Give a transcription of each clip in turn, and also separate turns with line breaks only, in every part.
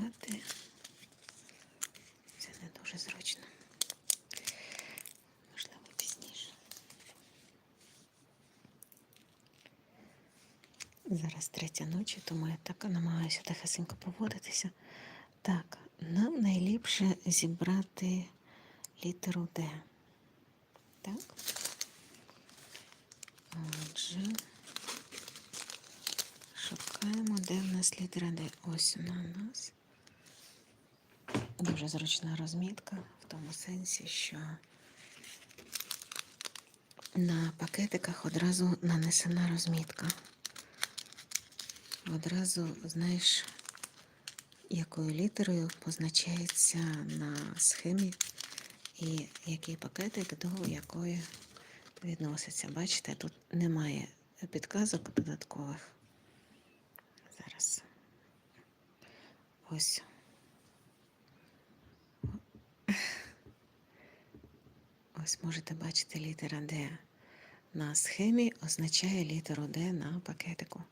відкривати. Це не дуже зручно. Можливо, пізніше. Зараз третя ночі, тому я так намагаюся тихесенько поводитися. Так, нам найліпше зібрати літеру Д. Так. Отже, шукаємо, де в нас літера Д. Ось вона у нас. Дуже зручна розмітка в тому сенсі, що на пакетиках одразу нанесена розмітка. Одразу знаєш, якою літерою позначається на схемі і який пакетик до якої відноситься. Бачите, тут немає підказок додаткових. Зараз. Ось. Ось можете бачити літера Д на схемі означає літеру Д на пакетику.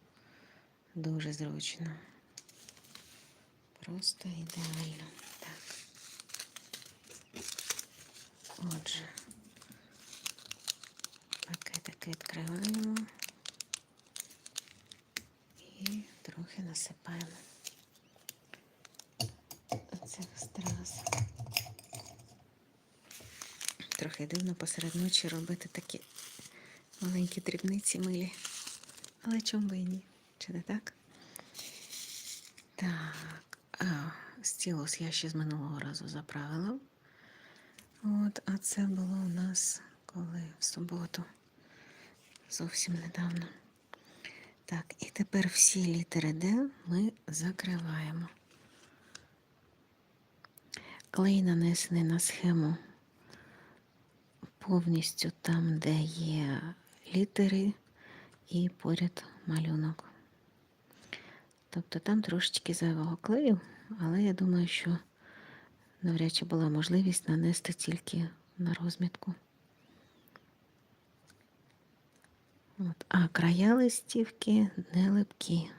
Дуже зручно. Просто ідеально. Так. Отже, пакетик відкриваємо і трохи насипаємо. Трохи дивно посеред ночі робити такі маленькі дрібниці милі. Але чому би і ні? Чи не так? Так, а, стілус я ще з минулого разу заправила. От, а це було у нас коли в суботу. Зовсім недавно. Так, і тепер всі літери Д ми закриваємо. Клей нанесений на схему повністю там, де є літери і поряд малюнок. Тобто там трошечки зайвого клею, але я думаю, що навряд чи була можливість нанести тільки на розмітку. От. А края листівки не липкі.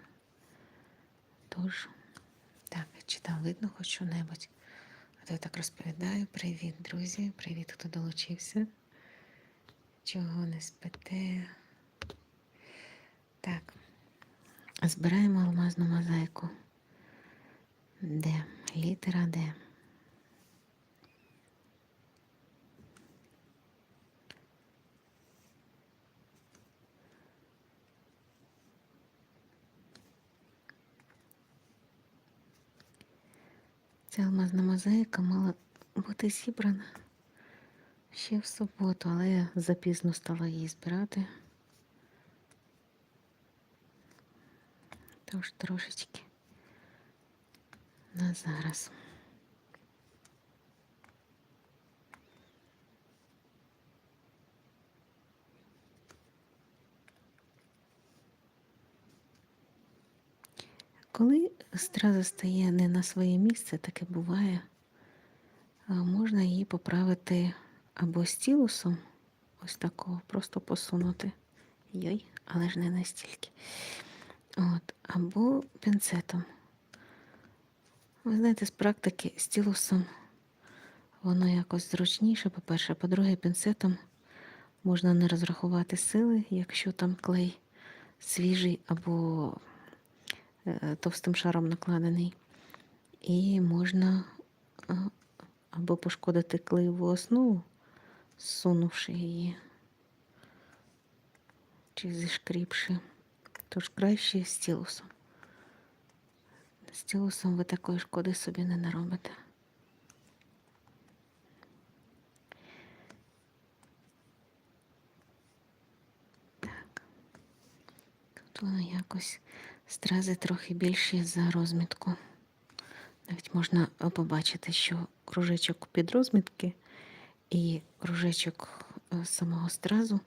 Тож, так, чи там видно хоч що-небудь? А то я так розповідаю. Привіт, друзі, привіт, хто долучився. Чого не спите? Так. Збираємо алмазну мозаїку. Де? Літера Д. Ця алмазна мозаїка мала бути зібрана ще в суботу, але я запізно стала її збирати. Тож трошечки на зараз. Коли страза стає не на своє місце, таке буває, можна її поправити або стілусом, ось такого, просто посунути. Йой, але ж не настільки. От, або пінцетом. Ви знаєте, з практики стілусом воно якось зручніше, по-перше, по-друге, пінцетом можна не розрахувати сили, якщо там клей свіжий або товстим шаром накладений. І можна е, або пошкодити клеєву основу, зсунувши її, чи зішкріпши. Тож краще з стілусом. Стілусом ви такої шкоди собі не наробите. Так. Тут воно якось стрази трохи більші за розмітку. Навіть можна побачити, що кружечок під розмітки і кружечок е, самого стразу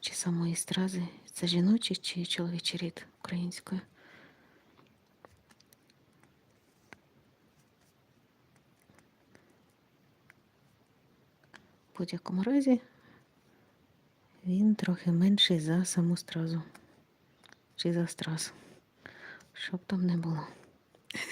чи самої стрази. Це жіночий чи чоловічий рід українською. В будь-якому разі він трохи менший за саму стразу. Чи за стрес, Щоб там не було.